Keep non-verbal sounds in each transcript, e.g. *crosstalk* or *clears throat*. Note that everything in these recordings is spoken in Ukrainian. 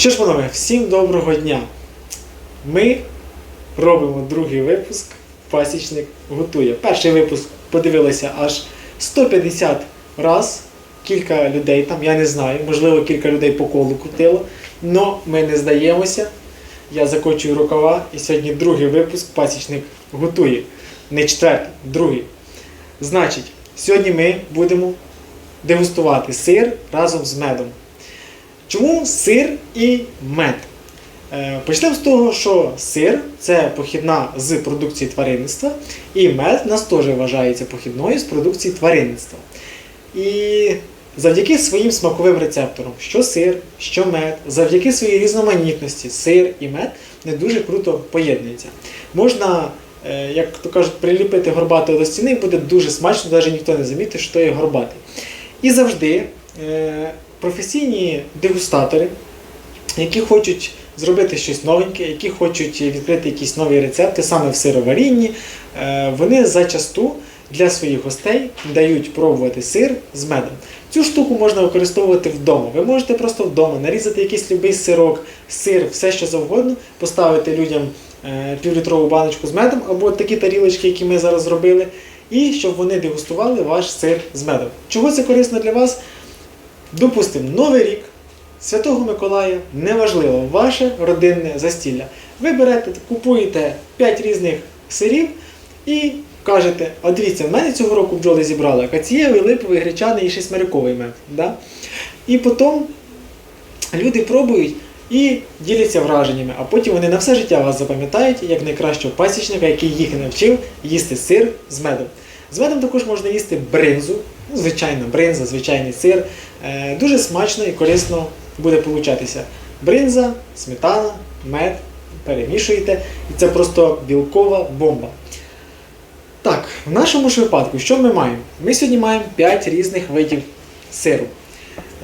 Що ж, панове, всім доброго дня. Ми робимо другий випуск Пасічник готує. Перший випуск подивилися аж 150 раз. Кілька людей там, я не знаю, можливо, кілька людей по колу крутило. Но ми не здаємося. Я закочую рукава і сьогодні другий випуск Пасічник готує. Не четвертий, другий. Значить, сьогодні ми будемо дегустувати сир разом з медом. Чому сир і мед? Е, Почнемо з того, що сир це похідна з продукції тваринництва, і мед нас теж вважається похідною з продукції тваринництва. І завдяки своїм смаковим рецепторам, що сир, що мед, завдяки своїй різноманітності, сир і мед не дуже круто поєднуються. Можна, е, як то кажуть, приліпити горбатого до стіни, і буде дуже смачно, навіть ніхто не замітить, що є горбатий. І завжди е, професійні дегустатори, які хочуть зробити щось новеньке, які хочуть відкрити якісь нові рецепти саме в сироварінні, е, вони зачасту для своїх гостей дають пробувати сир з медом. Цю штуку можна використовувати вдома. Ви можете просто вдома нарізати якийсь любий сирок, сир, все що завгодно, поставити людям е, півлітрову баночку з медом або такі тарілочки, які ми зараз зробили, і щоб вони дегустували ваш сир з медом. Чого це корисно для вас? Допустимо, Новий рік, Святого Миколая, неважливо, ваше родинне застілля. Ви берете, купуєте 5 різних сирів і кажете, а дивіться, в мене цього року бджоли зібрали кацієвий, липовий, гречаний і шестьмаряковий мед. Да? І потім люди пробують і діляться враженнями, а потім вони на все життя вас запам'ятають як найкращого пасічника, який їх навчив їсти сир з медом. З медом також можна їсти бринзу, ну, звичайна бринза, звичайний сир. Е, дуже смачно і корисно буде получатися. Бринза, сметана, мед, перемішуєте, і це просто білкова бомба. Так, в нашому ж випадку, що ми маємо? Ми сьогодні маємо 5 різних видів сиру.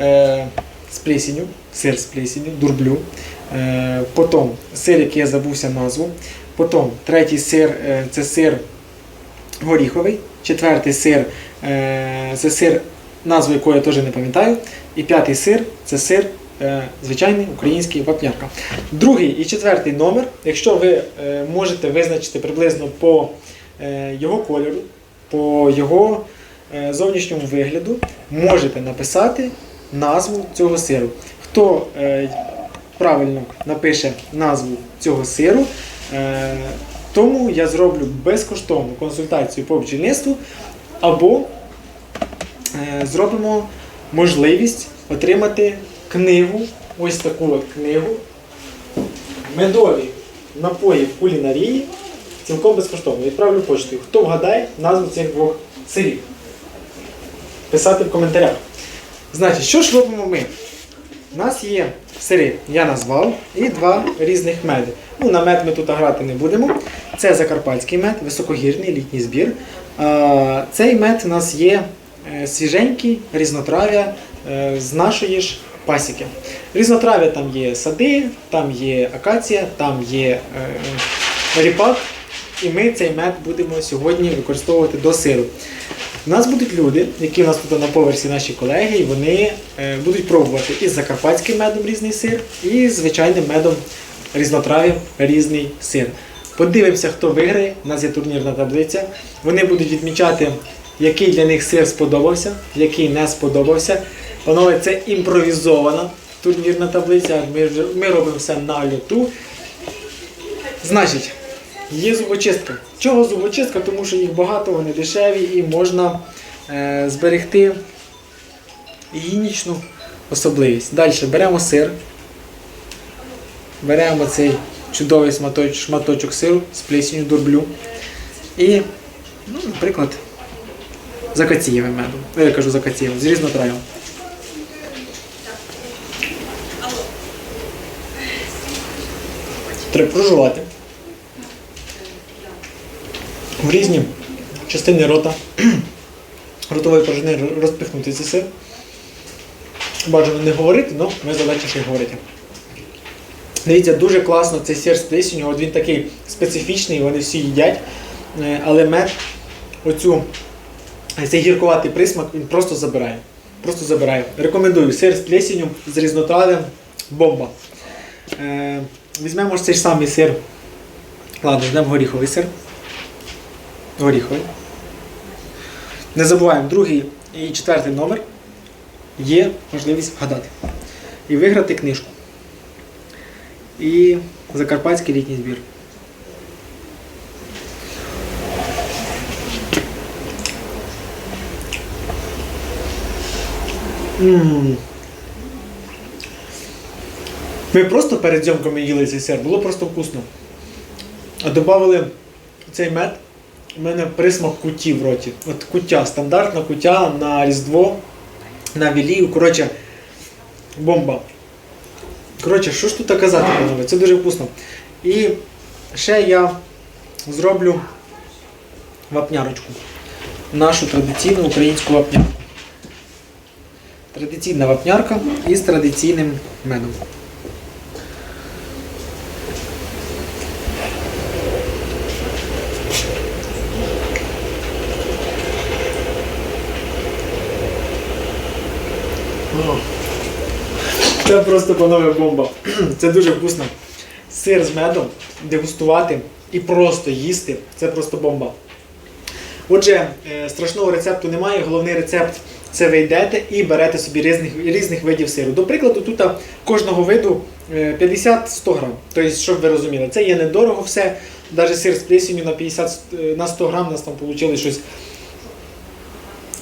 Е, з плесінню, сир з плесінню, дурблю. Е, потім сир, який я забувся назву. Потім третій сир е, це сир горіховий. Четвертий сир е, це сир, назву якого я теж не пам'ятаю. І п'ятий сир це сир е, звичайний український вапнярка. Другий і четвертий номер, якщо ви е, можете визначити приблизно по його кольору, по його зовнішньому вигляду, можете написати назву цього сиру. Хто правильно напише назву цього сиру, тому я зроблю безкоштовну консультацію по бджільництву або е, зробимо можливість отримати книгу, ось таку от книгу медові напої в кулінарії цілком безкоштовно. Відправлю почтою. Хто вгадає назву цих двох сирів? Писати в коментарях. Значить, що ж робимо ми? У нас є сири, я назвав, і два різних меди. Ну, на мед ми тут грати не будемо. Це закарпатський мед, високогірний літній збір. Цей мед у нас є е, свіженький, різнотрав'я е, з нашої ж пасіки. Різнотрав'я там є сади, там є акація, там є е, ріпак. І ми цей мед будемо сьогодні використовувати до сиру. У нас будуть люди, які у нас тут на поверсі наші колеги, і вони е, будуть пробувати із закарпатським медом різний сир, і звичайним медом різнотрав'ям різний сир. Подивимося, хто виграє. У нас є турнірна таблиця. Вони будуть відмічати, який для них сир сподобався, який не сподобався. Панове, це імпровізована турнірна таблиця. Ми, ми робимо все на люту. Значить, є зубочистка. Чого зубочистка? Тому що їх багато, вони дешеві і можна е, зберегти гігієнічну особливість. Далі беремо сир. Беремо цей чудовий шматочок, шматочок сиру з плесінню дурблю. І, ну, наприклад, з акацієвим медом. Ну, Я кажу з акацієвим, з різнотрав'ям. Треба прожувати в різні частини рота *clears throat* ротової порожнини розпихнути цей сир. Бажано не говорити, але ми задача ще й говорити. Дивіться, дуже класно цей сир з плесінню, от він такий специфічний, вони всі їдять. Е, Але мед, оцю, цей гіркуватий присмак, він просто забирає. Просто забирає. Рекомендую сир з плесінню, з різнотрав'ям, бомба. Е, візьмемо ж цей самий сир. Ладно, візьмемо горіховий сир. Горіховий. Не забуваємо, другий і четвертий номер є можливість вгадати. І виграти книжку. І Закарпатський літній збір. Ми просто перед зйомками їли цей сир, було просто вкусно. А додали цей мед, у мене присмак куті в роті. От куття, стандартна куття на Різдво, на Вілію. Коротше, бомба. Коротше, що ж тут казати, панове? Це дуже вкусно. І ще я зроблю вапнярочку. Нашу традиційну українську вапнярку. Традиційна вапнярка із традиційним медом. Це просто панове бомба. *clears throat* Це дуже вкусно. Сир з медом дегустувати і просто їсти це просто бомба. Отже, е, страшного рецепту немає. Головний рецепт це ви йдете і берете собі різних, різних видів сиру. До прикладу, тут кожного виду е, 50-100 грам. Тобто, щоб ви розуміли, це є недорого все. Навіть сир з плесенью на 50 е, на 100 грам у нас там вийшло щось.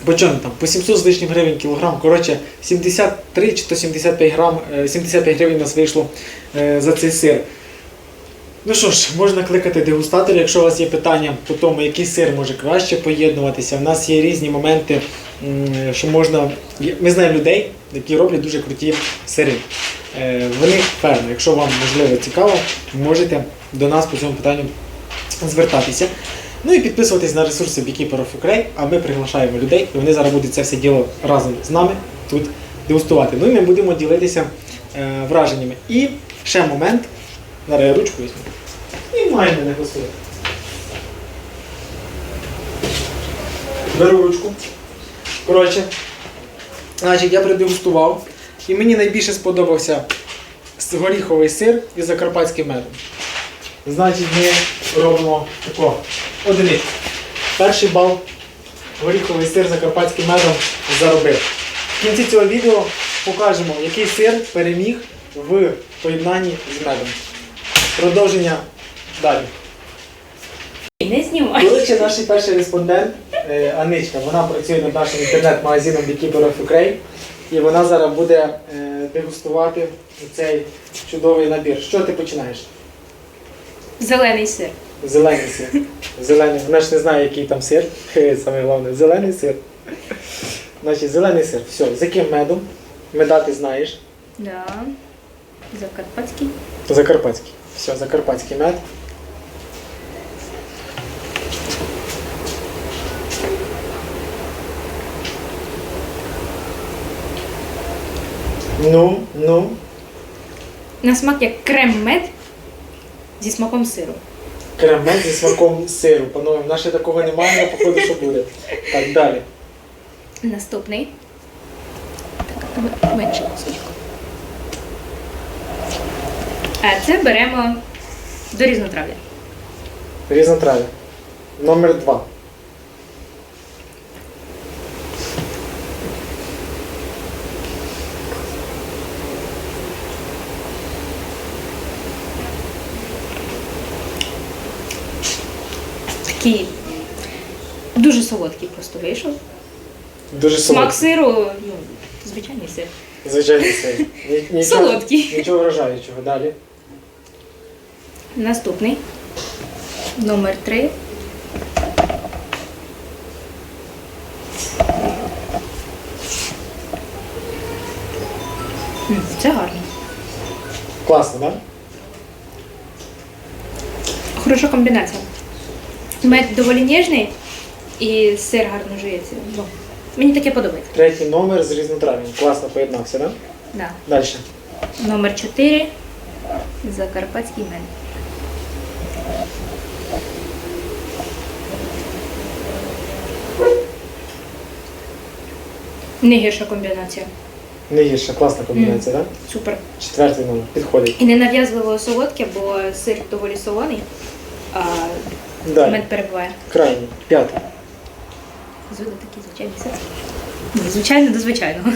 По чому там? По 700 з лишнім гривень кілограм. Коротше, 73 чи то 75 грам, е, 75 гривень у нас вийшло е, за цей сир. Ну що ж, можна кликати дегустатора, якщо у вас є питання по тому, який сир може краще поєднуватися. У нас є різні моменти, що можна. Ми знаємо людей, які роблять дуже круті сири. Е, Вони певно, якщо вам можливо цікаво, можете до нас по цьому питанню звертатися. Ну і підписуватись на ресурси Beekeeper of Ukraine, а ми приглашаємо людей, і вони зараз будуть це все діло разом з нами тут дегустувати. Ну і ми будемо ділитися е, враженнями. І ще момент. Зараз я ручку візьму. І має мене господи. Беру ручку. Коротше, значить, я продегустував. І мені найбільше сподобався горіховий сир із закарпатським медом. Значить, ми робимо тако. Одиницю. Перший бал горіховий сир закарпатським медом заробив. В кінці цього відео покажемо, який сир переміг в поєднанні з медом. Продовження далі. Не знімай. Коротше, наш перший респондент е, Аничка, вона працює над нашим інтернет-магазином Beekeeper of Ukraine. І вона зараз буде е, дегустувати цей чудовий набір. Що ти починаєш? Зелений сир. Зелений сир. Зелений. Вона ж не знає, який там сир. Саме головне, зелений сир. Значить, зелений сир. Все, з яким медом? Меда ти знаєш. Да. Закарпатський. Закарпатський. Все, закарпатський мед. Ну, ну. На смак як крем-мед зі смаком сиру. Крем-мед зі смаком сиру. Панове, в нас ще такого немає, але походу, що буде. Так, далі. Наступний. Так, менше кусочку. А це беремо до різнотрав'я. Різнотрав'я. Номер два. Такий дуже солодкий просто вийшов. Дуже Смак сиру, ну, звичайний сир. Звичайний сир. Ні- *laughs* нічого- Солодкий. Нічого вражаючого. Далі. Наступний. Номер три. М, Це гарно. Класно, так? Да? Хороша комбінація. Мед доволі ніжний і сир гарно жується. Ну, мені таке подобається. Третій номер з різнотрав'ям. Класно поєднався, так? Да? Да. Далі. Номер 4. Закарпатський мед. Не гірша комбінація. Не гірша, класна комбінація, так? Супер. Четвертий номер. Підходить. І ненав'язливо солодке, бо сир доволі солоний, а Далі. мед перебуває. Крайній. П'ятий. Звуди такий звичайний сир. Ну, Звичайно до звичайного.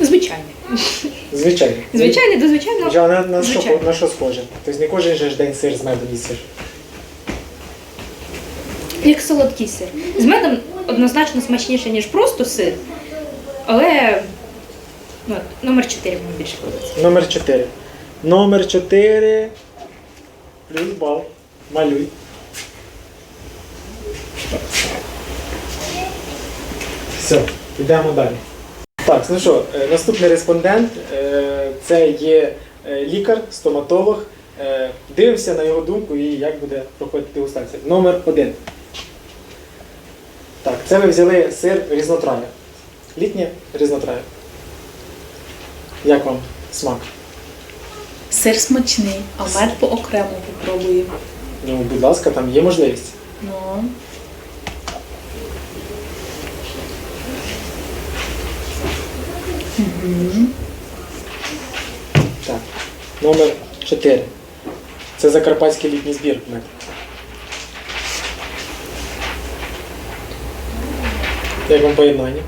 Звичайний. Звичайний. Звичайний до звичайного. Вже на, на, що, Звичайно. на що схоже? Тобто не кожен же ж день сир з медом їсиш. Як солодкий сир. З медом однозначно смачніше, ніж просто сир. Але ну, номер 4 мені більше подобається. Номер 4. Номер 4. Плюс бал. Малюй. Все, йдемо далі. Так, ну що, е, наступний респондент е, це є е, лікар, стоматолог. Дивимося на його думку і як буде проходити дегустація. Номер 1. Так, це ви взяли сир різнотрав'я. Літнє різнотрав'я. Як вам смак? Сир смачний, а мед по окремо попробую. Ну, будь ласка, там є можливість. Ну, Так. Номер 4. Це Закарпатський літній збір. мед. Як вам поєднання?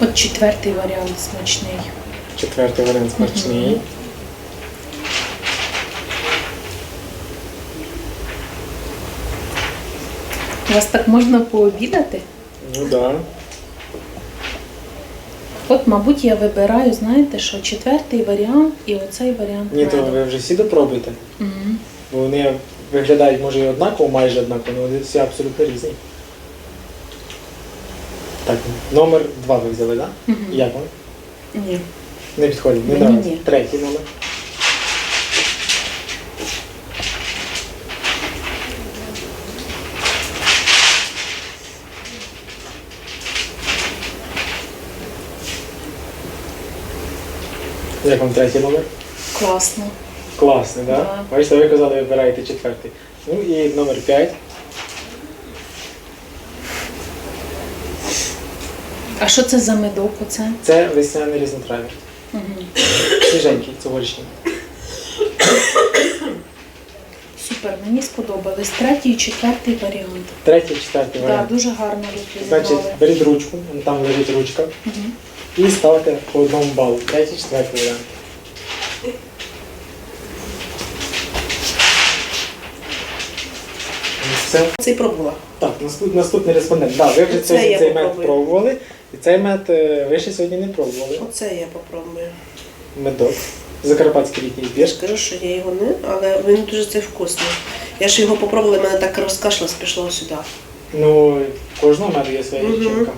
от четвертий варіант смачний. Четвертий варіант смачний. У вас так можна пообідати? Ну так. Да. От, мабуть, я вибираю, знаєте, що четвертий варіант і оцей варіант. Ні, то ви вже всі допробуйте. Мгм. Бо вони виглядають, може, і однаково, майже однаково, але вони всі абсолютно різні. Так, номер 2 ви взяли, так? Да? Мгм. Як вам? Ні. Не підходить, не Мені нравиться. Третій номер. Як вам третій номер? Класно. Класний, так? Да? Да. Бачите, ви казали, вибираєте четвертий. Ну і номер 5. А що це за медок оце? Це весняний різнотрав'я. Угу. Свіженький цьогорічний. Супер, мені сподобались. Третій і четвертий варіант. Третій, четвертий Так, варіант. дуже гарно Значить, беріть ручку, вон там лежить ручка, Мгм. і ставите по одному балу. Третій, четвертий варіант. Все. Це і пробувала. Так, наступ- наступний респондент. Да, ви вже сьогодні я цей мед попробую. пробували, і цей мед е, ви ще сьогодні не пробували. Оце я попробую. Медок. Закарпатський літній збір. Я ж кажу, що я його не, але він дуже це вкусний. Я ж його попробувала, мене так розкашлялось, пішло сюди. Ну, кожного меду є своя Мгм. відчинка.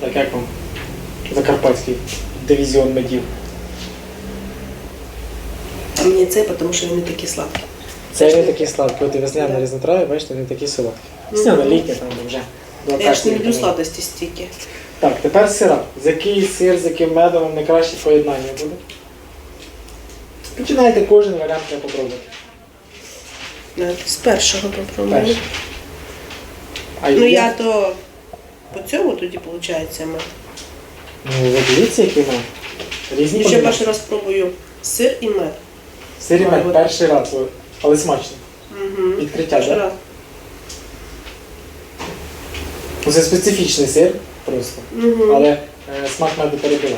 Так, як вам? Закарпатський дивізіон медів. А мені це, тому що він не такий сладкий. Це не такі сладкі, от і весняна різнотрав'я, бачите, не такі солодкі. Весняна літня там вже. Я ж не люблю сладості стільки. Так, тепер сира. З який сир, з яким медом вам найкраще поєднання буде? Починайте кожен варіант треба попробувати. Навіть З першого попробую. Перший. А Ну є- я то по цьому тоді виходить мед. Ну, ви дивіться, який мед. Різні ще комбінації. перший раз пробую сир і мед. Сир і мед перший раз, але смачно. Угу. Відкриття, Перший так? раз. Ну, Це специфічний сир просто. Угу. Але е, смак меду перебиває.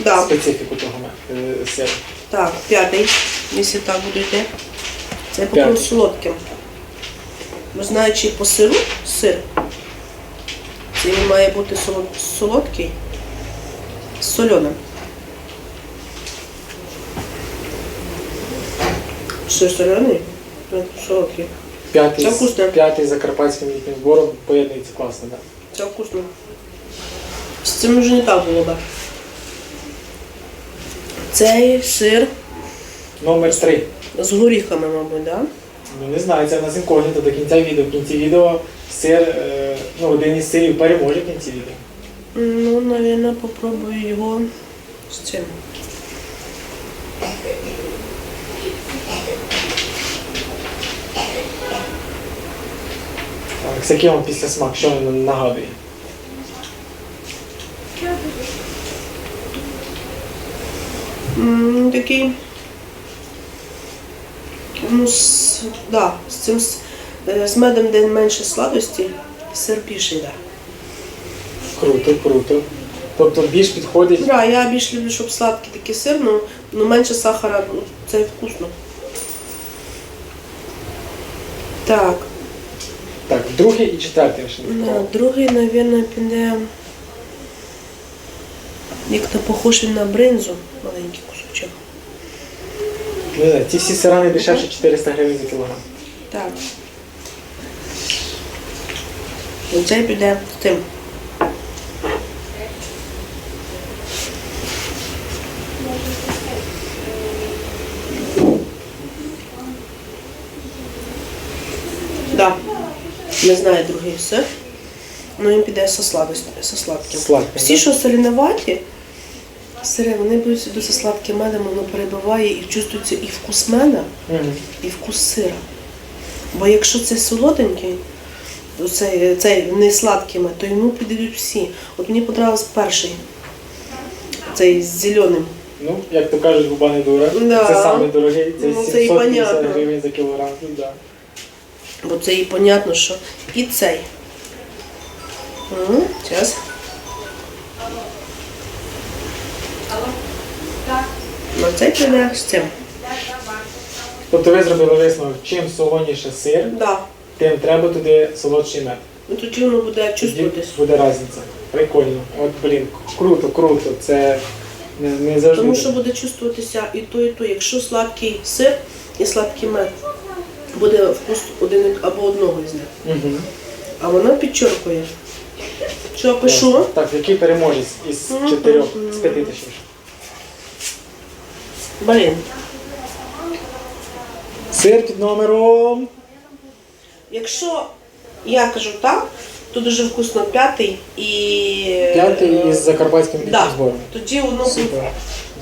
Да. Специфіку того е, сиру. Так, п'ятий, якщо так буде йти. Це я П'ятий. солодким. Ви знаючи по сиру, сир. Це він має бути солод- солодкий з соленим. Сир солений, він солодкий. П'ятий, Це вкусно. п'ятий закарпатським літнім збором поєднується класно, так. Це вкусно. З цим вже не так було б. Цей сир Номер три. з горіхами, мабуть, так? Да? Ну не знаю, це в нас інкогніто до кінця відео. В кінці відео сир, е, ну один із сирів переможе в кінці відео. Ну, наверное, попробую його з цим. Так, яким вам після смак, що він нагадує? М, Такий. Ну, з, да, з цим з, е, з медом, де менше сладості, сир більше йде. Круто, круто. Тобто більш підходить. Да, я більш люблю, щоб сладкий такий сир, ну, ну менше сахара, ну, це вкусно. Так, другий і четвертий ще не Да, пробував. другий, мабуть, піде. Як то похожий на бринзу, маленький кусочок. Не знаю, ці всі сирани дешевше 400 гривень за кілограм. Так. Оцей піде з тим. Да. Не знаю другий сир. Ну він піде со со сладким. Сладким, Всі, що солінуваті, сири, вони будуть дуже сладким медом, воно перебиває і чувствується і вкус меда, і вкус сира. Бо якщо це солоденький, цей, цей не сладкий мед, то йому підійдуть всі. От мені подобався перший, цей з зеленим. Ну, як то кажуть, губа не дура. Да. Це дорогий, це Ну, це і 750 понятно. гривень за кілограм. Ну, да. Бо це і понятно, що і цей. Зараз. Ну, цей піде з цим. Тобто ви зробили висновок, чим солоніше сир, Да. тим треба туди солодший мед. Ну, тоді воно буде чувствуватись. буде різниця. Прикольно. От, блін, круто, круто. Це не, не завжди. Тому що буде чувствуватися і то, і то. Якщо сладкий сир і сладкий мед, буде вкус один або одного з них. Угу. А воно підчеркує. Що пишу? Так, який переможець із чотирьох, з п'яти точніше. Блін. Сир під номером. Якщо я кажу так, то дуже вкусно п'ятий і. П'ятий із закарпатським Да. збором. Тоді воно буде. Супер.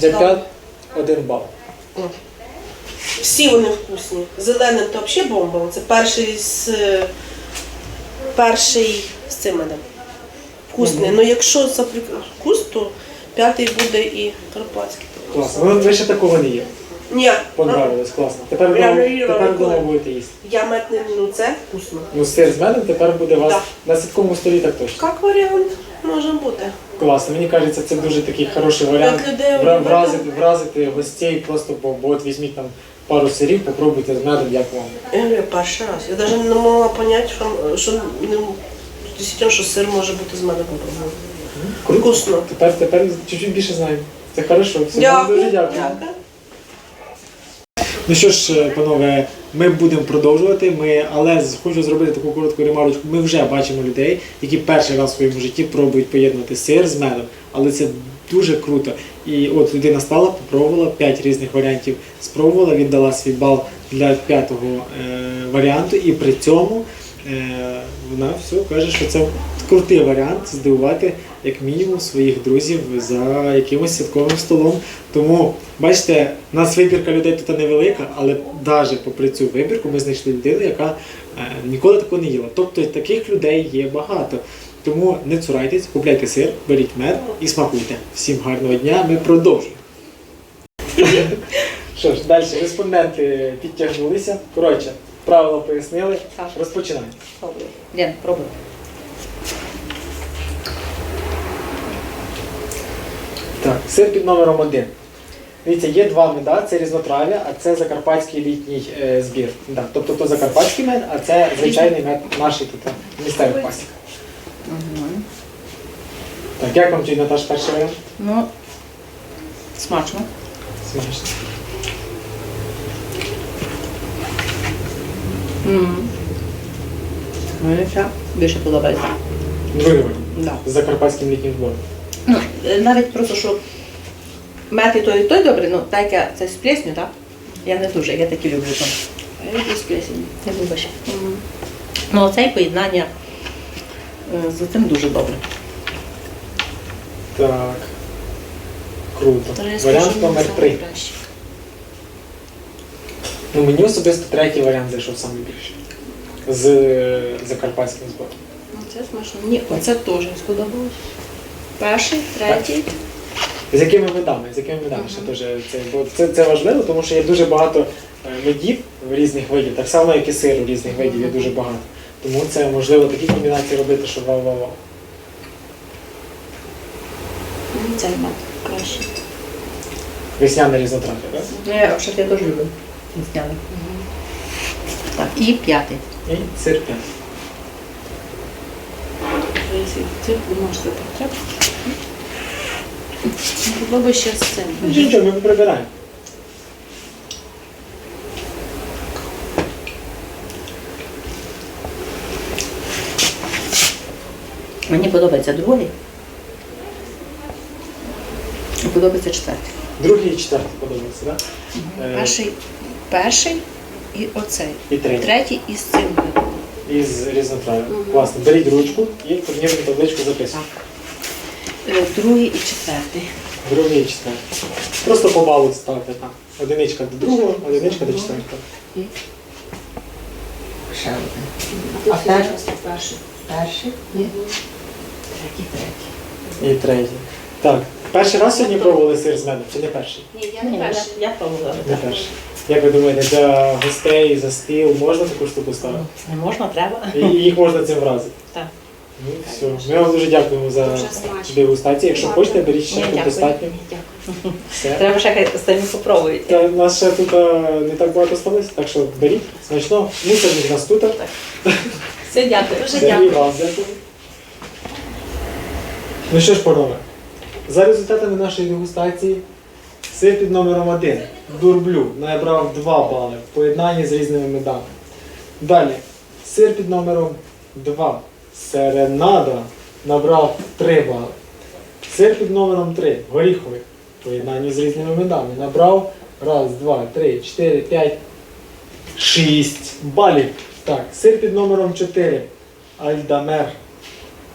Для п'ят один бал. Всі вони вкусні. Зеленим то взагалі бомба. Це перший з перший з цим мене. Вкусний. Ну якщо за вкус, то п'ятий буде і карпатський. Класно. Ну, ви ще такого не є. Ні, Понравилось, класно. Тепер Я вдома, їла тепер ніколи. вдома будете їсти. я мед не ну це вкусно. Ну, сир з медом тепер буде у вас на сітковому столі так точно. Як варіант може бути. Класно. Мені кажеться, це дуже такий хороший варіант. Людей Вра- обманути. Вразити, вразити гостей просто, бо, бо от візьміть там пару сирів, попробуйте з медом, як вам. Я говорю, перший раз. Я навіть не могла зрозуміти, що, що, не, дійсно, що сир може бути з мене попробувати. Вкусно. Тепер, тепер чуть-чуть більше знаємо. Це хорошо. Все, Дякую. дуже дякую. Дякую. Ну що ж, е, панове, ми будемо продовжувати. Ми, але з- хочу зробити таку коротку ремарочку. Ми вже бачимо людей, які перший раз в своєму житті пробують поєднувати сир з медом, але це дуже круто. І от людина стала, попробувала п'ять різних варіантів, спробувала, віддала свій бал для п'ятого е, варіанту, і при цьому е, вона все каже, що це крутий варіант здивувати як мінімум своїх друзів за якимось святковим столом. Тому бачите, у нас вибірка людей тут невелика, але навіть попри цю вибірку ми знайшли людину, яка е, ніколи такого не їла. Тобто таких людей є багато. Тому не цурайтесь, купляйте сир, беріть мед і смакуйте. Всім гарного дня, ми продовжуємо. *laughs* Що ж, далі респонденти підтягнулися. Коротше, правила пояснили. Так. Розпочинаємо. Пробуй. Лен, пробуй. Так, сир під номером один. Дивіться, є два меда, це різнотрав'я, а це закарпатський літній е, збір. Да, тобто то закарпатський мед, а це звичайний мед наший тут е, місцевий пасік. Так, як вам тільки Наташ перший варіант? Ну, смачно. Смачно. Мені ще більше подобається. Другий варіант. Да. З закарпатським літнім збором. Ну, е, навіть просто, що мед і той, і той добрий, ну так як це з плесню, так? Я не дуже, я такі люблю там. Я люблю з плесню. Не любиш. Ну, оце поєднання е, з цим дуже добре. Так. Круто. Варіант номер три. Ну, мені особисто третій варіант зайшов саме більше. З е, закарпатським збором. Ну, Це смачно. Мені оце теж сподобалось. Перший, третій. З якими видами? З якими видами ще теж це, бо це, це важливо, тому що є дуже багато медів в різних видів, так само, як і сиру різних видів є дуже багато. Тому це можливо такі комбінації робити, що вау-вау-вау. Мені цей мед краще. Весняне різнотрав'я, так? Ну, я ще я теж люблю. Зняли. Так, і п'ятий. І сир п'ять. Це можете так. Попробуй ще з цим. Нічого, ми прибираємо. Мені подобається другий. Подобається четвертий. Другий і четвертий подобається, так? Е, Перший, перший і оцей. І третій. Третій із цим. Із різнотрав'я. Класно. Беріть ручку і турнірну табличку записуйте. Е, Другий і четвертий. Другий і четвертий. Просто по балу ставте там. Одиничка до другого, одиничка до четвертого. Ще один. А перший? Перший. Перший? Ні. Третій, третій. І третій. Так. Перший раз сьогодні пробували сир з медом, чи не перший? Ні, я не перший. Я пробувала. Не перший. Як ви думаєте, для гостей за стіл можна таку штуку ставити? Не можна, треба. І їх можна цим вразити? Так. Ну, все. Ми вам дуже дякуємо за дегустацію. Якщо хочете, беріть ще тут достатньо. Дякую. Все. Треба ще хай самі попробують. Та нас ще тут а, не так багато сталося, так що беріть смачно. Мусорник нас тут. Все, дякую. Дуже і вам дякую. Ну що ж, панове, за результатами нашої дегустації сир під номером 1 дурблю набрав 2 бали в поєднанні з різними медами. Далі сир під номером 2 серенада набрав 3 бали. Сир під номером 3 горіховий в поєднанні з різними медами набрав 1, 2, 3, 4, 5, 6 балів. Так, сир під номером 4 Альдамер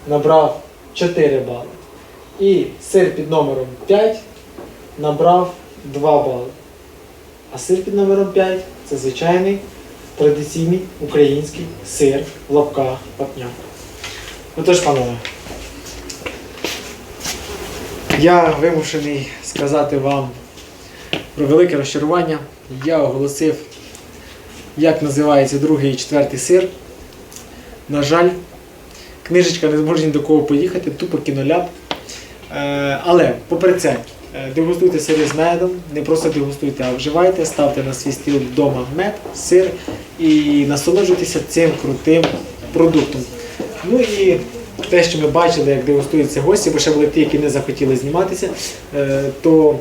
набрав 4 бали. І сир під номером 5 набрав 2 бали. А сир під номером 5 це звичайний традиційний український сир в лапках патняк. Отож, панове, я вимушений сказати вам про велике розчарування. Я оголосив, як називається другий і четвертий сир. На жаль, книжечка не зможе ні до кого поїхати, тупо кіноляп. Е, але, попри це, е, дегустуйте сири з медом, не просто дегустуйте, а вживайте, ставте на свій стіл вдома мед, сир і насолоджуйтеся цим крутим продуктом. Ну і те, що ми бачили, як дегустуються гості, бо ще були ті, які не захотіли зніматися, е, то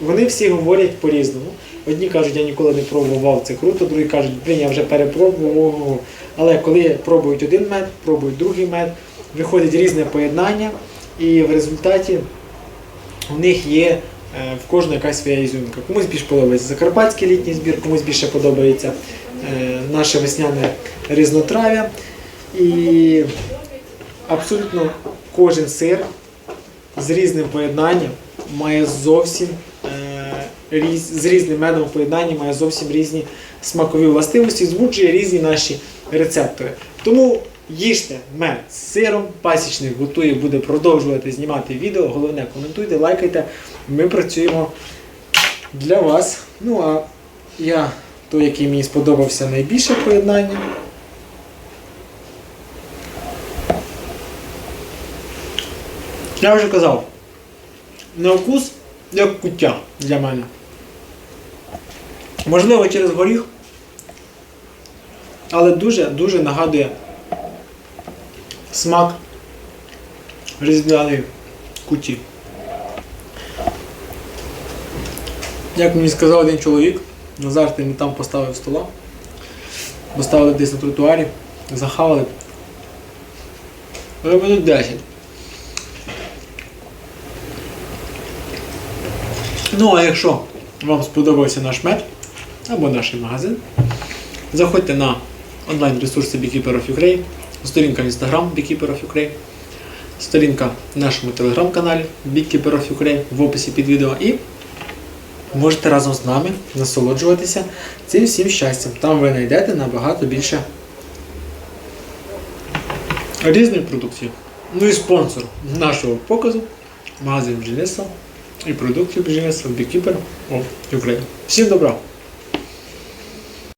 вони всі говорять по-різному. Одні кажуть, я ніколи не пробував, це круто, другі кажуть, блін, я вже перепробував. Але коли пробують один мед, пробують другий мед, виходить різне поєднання, і в результаті у них є е, в кожного якась своя ізюмка. Комусь більш подобається закарпатський літній збір, комусь більше подобається е, наше весняне різнотрав'я. І абсолютно кожен сир з різним поєднанням має зовсім е, різ, з різним медом в поєднанні має зовсім різні смакові властивості, збуджує різні наші рецептори. Тому їжте мед з сиром, пасічник готує, буде продовжувати знімати відео. Головне, коментуйте, лайкайте. Ми працюємо для вас. Ну а я той, який мені сподобався найбільше поєднання. Я вже казав, на вкус як куття для мене. Можливо, через горіх, але дуже-дуже нагадує смак різдвяної куті. Як мені сказав один чоловік, Назар ти не там поставив стола, поставили десь на тротуарі, захавали. Але минут 10. Ну, а якщо вам сподобався наш мед або наш магазин, заходьте на онлайн-ресурси Beekeeper of Ukraine, сторінка в Instagram Beekeeper of Ukraine. сторінка в нашому телеграм-каналі Beekeeper of Ukraine в описі під відео і можете разом з нами насолоджуватися цим всім щастям. Там ви знайдете набагато більше різної продукції. Ну і спонсор нашого показу магазин бджільництва і продуктів бджільництва Beekeeper of Ukraine. Всім добра!